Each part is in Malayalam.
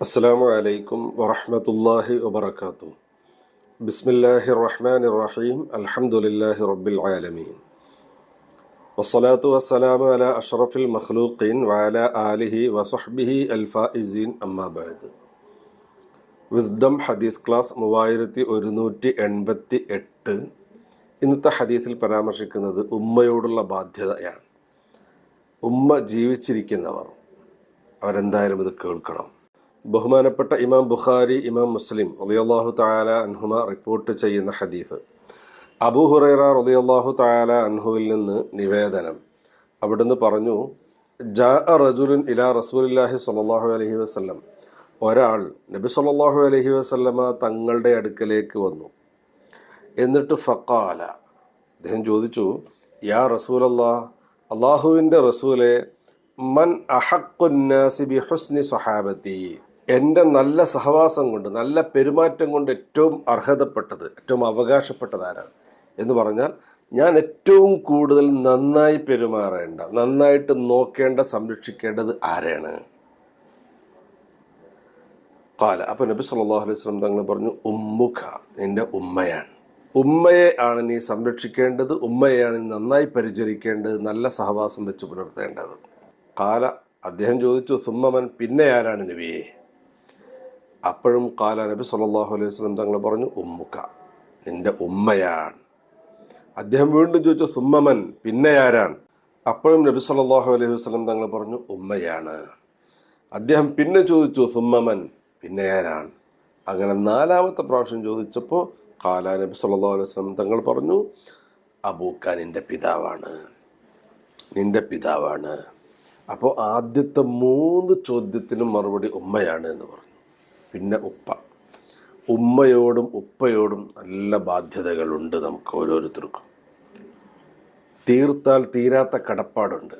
അസ്സാം വലൈക്കും വറഹമത്തല്ലാഹി വബർക്കാത്തു ബിസ്മില്ലാഹി റഹ്മാൻ റഹീം അലഹമുല്ലാഹി റബ്ബിൽ ആലമീൻ വസ്സലാത്തു വസ്സലാമു അല അഷ്റഫിൽ മഖ്ലൂഖീൻ വാല ആലിഹി വസുഹ്ബിഹി അൽഫാഇസീൻ അമ്മാബാദ് വിസ്ഡം ഹദീസ് ക്ലാസ് മൂവായിരത്തി ഒരുന്നൂറ്റി എൺപത്തി എട്ട്. ഇന്നത്തെ ഹദീസിൽ പരാമർശിക്കുന്നത് ഉമ്മയോടുള്ള ബാധ്യതയാണ്. ഉമ്മ ജീവിച്ചിരിക്കുന്നവർ അവരെന്തായാലും ഇത് കേൾക്കണം. ബഹുമാനപ്പെട്ട ഇമാം ബുഖാരി ഇമാം മുസ്ലിം റളിയല്ലാഹു തആല അൻഹുമ റിപ്പോർട്ട് ചെയ്യുന്ന ഹദീസ്. അബൂ ഹുറൈറ റളിയല്ലാഹു തആല അൻഹുവിൽ നിന്ന് നിവേദനം. അവിടുന്ന് പറഞ്ഞു ജാ റജുലുൻ ഇലാ റസൂലില്ലാഹി സ്വല്ലല്ലാഹു അലഹി വസ്ലം ഒരാൾ നബി സല്ലാഹു അലഹി വസല്ലമ തങ്ങളുടെ അടുക്കലേക്ക് വന്നു. എന്നിട്ട് ഫക്കാല അദ്ദേഹം ചോദിച്ചു യാ റസൂലല്ലാ അള്ളാഹുവിന്റെ റസൂലെ മൻ അഹക്കുന്നാസിബി ഹുസ്നി സൊഹാബത്തി എന്റെ നല്ല സഹവാസം കൊണ്ട് നല്ല പെരുമാറ്റം കൊണ്ട് ഏറ്റവും അർഹതപ്പെട്ടത് ഏറ്റവും അവകാശപ്പെട്ടത് ആരാണ്? എന്ന് പറഞ്ഞാൽ ഞാൻ ഏറ്റവും കൂടുതൽ നന്നായി പെരുമാറേണ്ട നന്നായിട്ട് നോക്കേണ്ട സംരക്ഷിക്കേണ്ടത് ആരാണ്? കാല അപ്പൊ നബി സല്ലല്ലാഹു അലൈഹി സ്വലം തങ്ങൾ പറഞ്ഞു ഉമ്മുഖ എന്റെ ഉമ്മയാണ്. ഉമ്മയെ ആണ് നീ സംരക്ഷിക്കേണ്ടത് ഉമ്മയെയാണ് നീ നന്നായി പരിചരിക്കേണ്ടത് നല്ല സഹവാസം വെച്ച് പുലർത്തേണ്ടത്. കാല അദ്ദേഹം ചോദിച്ചു സുമ്മമൻ പിന്നെ ആരാണ് നബിയെ അപ്പോഴും കാല നബി സല്ലല്ലാഹു അലൈഹി വസ്ലം തങ്ങൾ പറഞ്ഞു ഉമ്മുക്ക നിന്റെ ഉമ്മയാണ്. അദ്ദേഹം വീണ്ടും ചോദിച്ചു സുമ്മമൻ പിന്നെ ആരാണ്? അപ്പോഴും നബി സല്ലല്ലാഹു അലൈഹി വസ്ലം തങ്ങൾ പറഞ്ഞു ഉമ്മയാണ്. അദ്ദേഹം പിന്നെ ചോദിച്ചു സുമ്മമൻ പിന്നെ ആരാണ്? അങ്ങനെ നാലാമത്തെ പ്രാവശ്യം ചോദിച്ചപ്പോൾ കാല നബി സല്ലല്ലാഹു അലൈഹി വസല്ലം തങ്ങൾ പറഞ്ഞു അബൂക്ക നിന്റെ പിതാവാണ്. നിന്റെ പിതാവാണ്. അപ്പോൾ ആദ്യത്തെ മൂന്ന് ചോദ്യത്തിനും മറുപടി ഉമ്മയാണ് എന്ന് പറഞ്ഞു. പിന്നെ ഉപ്പ. ഉമ്മയോടും ഉപ്പയോടും നല്ല ബാധ്യതകളുണ്ട് നമുക്ക് ഓരോരുത്തർക്കും. തീർത്താൽ തീരാത്ത കടപ്പാടുണ്ട്.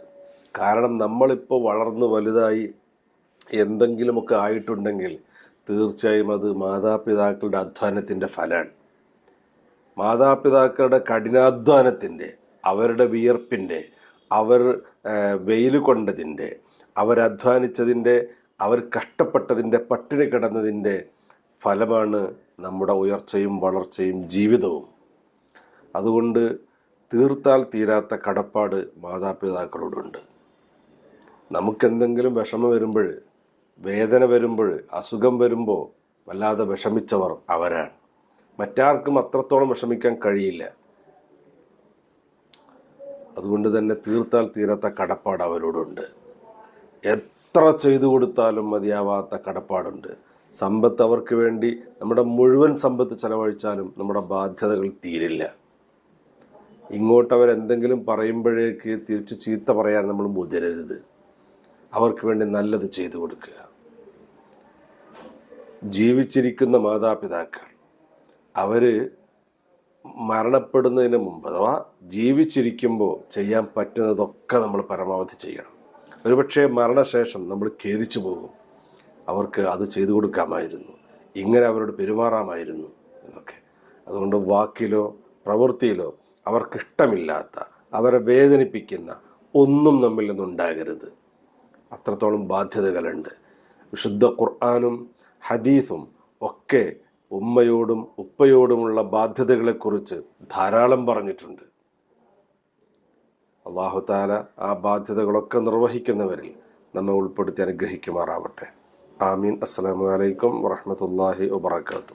കാരണം നമ്മളിപ്പോൾ വളർന്ന് വലുതായി എന്തെങ്കിലുമൊക്കെ ആയിട്ടുണ്ടെങ്കിൽ തീർച്ചയായും അത് മാതാപിതാക്കളുടെ അധ്വാനത്തിന്റെ ഫലമാണ്. മാതാപിതാക്കളുടെ കഠിനാധ്വാനത്തിന്റെ അവരുടെ വിയർപ്പിന്റെ അവർ വെയിൽ കൊണ്ടതിന്റെ അവരധ്വാനിച്ചതിന്റെ അവർ കഷ്ടപ്പെട്ടതിന്റെ പട്ടിണി കിടന്നതിന്റെ ഫലമാണ് നമ്മുടെ ഉയർച്ചയും വളർച്ചയും ജീവിതവും. അതുകൊണ്ട് തീർത്താൽ തീരാത്ത കടപ്പാട് മാതാപിതാക്കളോടുണ്ട്. നമുക്കെന്തെങ്കിലും വിഷമം വരുമ്പോൾ വേദന വരുമ്പോൾ അസുഖം വരുമ്പോൾ വല്ലാതെ വിഷമിച്ചവർ അവരാണ്. മറ്റാർക്കും അത്രത്തോളം വിഷമിക്കാൻ കഴിയില്ല. അതുകൊണ്ട് തന്നെ തീർത്താൽ തീരാത്ത കടപ്പാട് അവരോടുണ്ട്. എത്ര ചെയ്തു കൊടുത്താലും മതിയാവാത്ത കടപ്പാടുണ്ട്. സമ്പത്ത് അവർക്ക് വേണ്ടി നമ്മുടെ മുഴുവൻ സമ്പത്ത് ചെലവഴിച്ചാലും നമ്മുടെ ബാധ്യതകൾ തീരില്ല. ഇങ്ങോട്ട് അവരെന്തെങ്കിലും പറയുമ്പോഴേക്ക് തിരിച്ച് ചീത്ത പറയാൻ നമ്മൾ മുതിരരുത്. അവർക്ക് വേണ്ടി നല്ലത് ചെയ്തു കൊടുക്കുക. ജീവിച്ചിരിക്കുന്ന മാതാപിതാക്കൾ അവർ മരണപ്പെടുന്നതിന് മുമ്പ് അഥവാ ജീവിച്ചിരിക്കുമ്പോൾ ചെയ്യാൻ പറ്റുന്നതൊക്കെ നമ്മൾ പരമാവധി ചെയ്യണം. ഒരുപക്ഷെ മരണശേഷം നമ്മൾ ഖേദിച്ചു പോകും. അവർക്ക് അത് ചെയ്തു കൊടുക്കാമായിരുന്നു. ഇങ്ങനെ അവരോട് പെരുമാറാമായിരുന്നു എന്നൊക്കെ. അതുകൊണ്ട് വാക്കിലോ പ്രവൃത്തിയിലോ അവർക്കിഷ്ടമില്ലാത്ത അവരെ വേദനിപ്പിക്കുന്ന ഒന്നും നമ്മിൽ നിന്നുണ്ടാകരുത് അത്രത്തോളം ബാധ്യതകളുണ്ട്. വിശുദ്ധ ഖുർആാനും ഹദീസും ഒക്കെ ഉമ്മയോടും ഉപ്പയോടുമുള്ള ബാധ്യതകളെക്കുറിച്ച് ധാരാളം പറഞ്ഞിട്ടുണ്ട്. അള്ളാഹുതാല ആ ബാധ്യതകളൊക്കെ നിർവഹിക്കുന്നവരിൽ നമ്മെ ഉൾപ്പെടുത്തി അനുഗ്രഹിക്കുമാറാവട്ടെ. ആമീൻ. അസ്സലാമു അലൈക്കും വറഹമത്തല്ലാഹി വബർക്കാത്തു